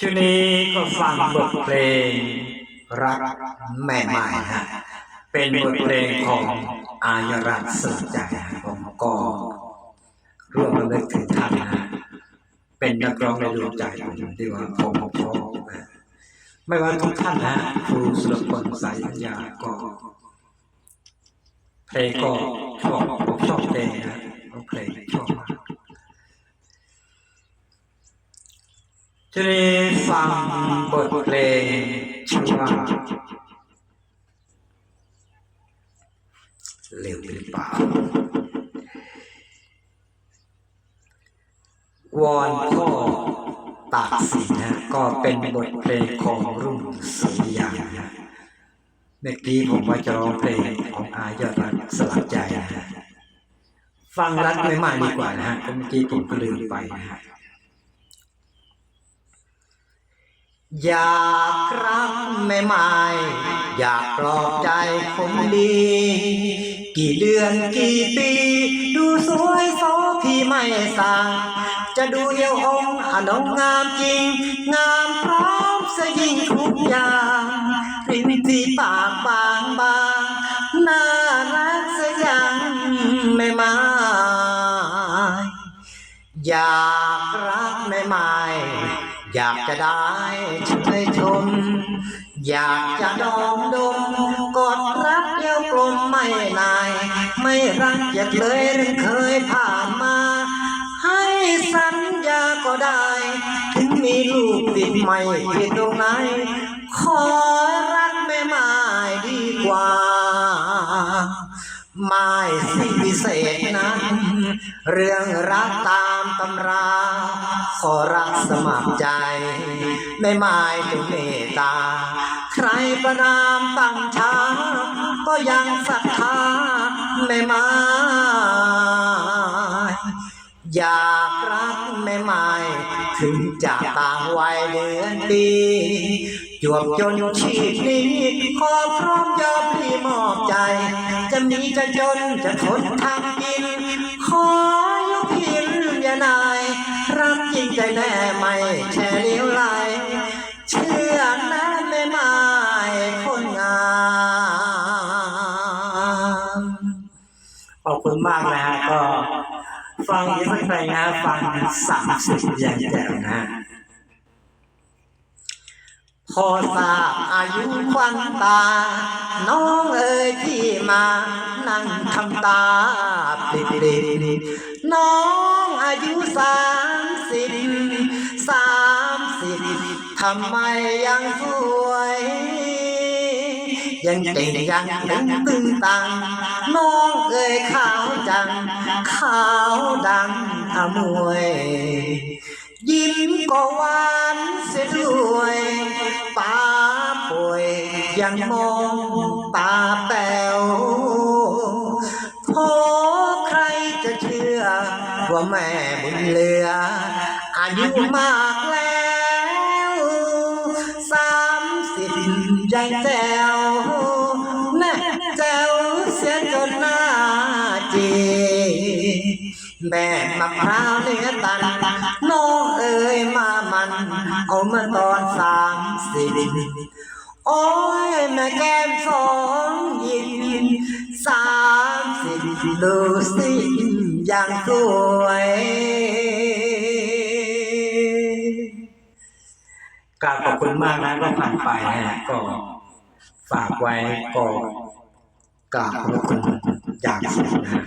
ช่วงนี้ก็ฟังบทเพลง รักแม่ไม้ฮะเป็นบทเพลงของอายรัตน์สลักใจฮะผมก็ร่วมระลึกถึงท่านนะฮะเป็นนักร้องในดวงใจผมที่ว่าผมชอบนะไม่ว่าทุกท่านนะครูสุรพลสายปัญญาก็เพลงก็ชอบผมชอบเพลงนะเพลง ทีนี้ฟังบทเพลงชื่อว่าเร็วหรือเปล่าวอนพ่อตากสินนะก็เป็นบทเพลงของรุ่งสุริยานะเมื่อกี้ผมว่าจะร้องเพลงของอายอดรักสลักใจนะฟังรักไม่มากดีกว่านะฮะเพราะเมื่อกี้ผมก็ลืมไปนะฮะ อยากรักแม่ไม้อยากปลอบใจผมดี กี่เดือนกี่ปี ดูสวยโสพี่ไม่สั่งจะดูเยี่ยวองค์อนงงามจริง งามพร้อมสยิ่งทุกอย่างริมที่ปากบางบางน่ารักสยังแม่ไม้อยากรักแม่ไม้ อยากจะได้ช่วยชม อยากจะดอมดมกอดรักเยี่ยวกลมไม่นาย ไม่รังเกียจเลยเรื่องเคยผ่านมา ให้สัญญาก็ได้ ถึงมีลูกติดไม่ผิดตรงไหน ขอรักแม่ไม้ดีกว่า ไม่สิ่งพิเศษนั้น เรื่องรักตามตำรา ขอรักสมัครใจ ไม่หมายถึงเมตตา ใครประนามตั้งช้า ก็ยังศรัทธาไม่หมายอยากรักไม่หมายถึงจะต่างวัยเดือนปีจวบจนชีพนี้ขอพร้อมยอมพี่มอบใจ จะมีจะจนจะทนทำ กินขอยกพินอย่านาย รักจริงใจแน่ไม่แช่เลี้ยวไหลเชื่อนะแม่ไม้คนงามขอบคุณมากนะฮะก็ ฟังอีกสักเพลงนะฟังสามสิบอย่างแจ๋วนะ พอทราบอายุควันตา น้องเอ๋ยที่มา นั่งทำตาปิดปิดน้องอายุสามสิบสามสิบทำไมยังสวย ยังเก่งยังตึงตึงตัง น้องเอ๋ยขาวจัง ขาวดังอมวย ยิ้มก็หวานเสียด้วยตาป่วย ยังมองตาแป๋วโทใครจะเชื่อ ว่าแม่บุญเหลือ อายุมากแล้วสามสิบยังแจ๋วแน่แจ๋วเสียจนหน้าจีแม่มะพร้าวเนื้อตันน้องเอ๋ยมามัน เอามาตอนสามสิบ โอ้ยแม่แก้มสองยินสามสิบดูสิอย่างสวยกราบขอบคุณมากนะก็ผ่านไปนะก็ฝากไว้ก็กราบขอบคุณอย่างสูงนะ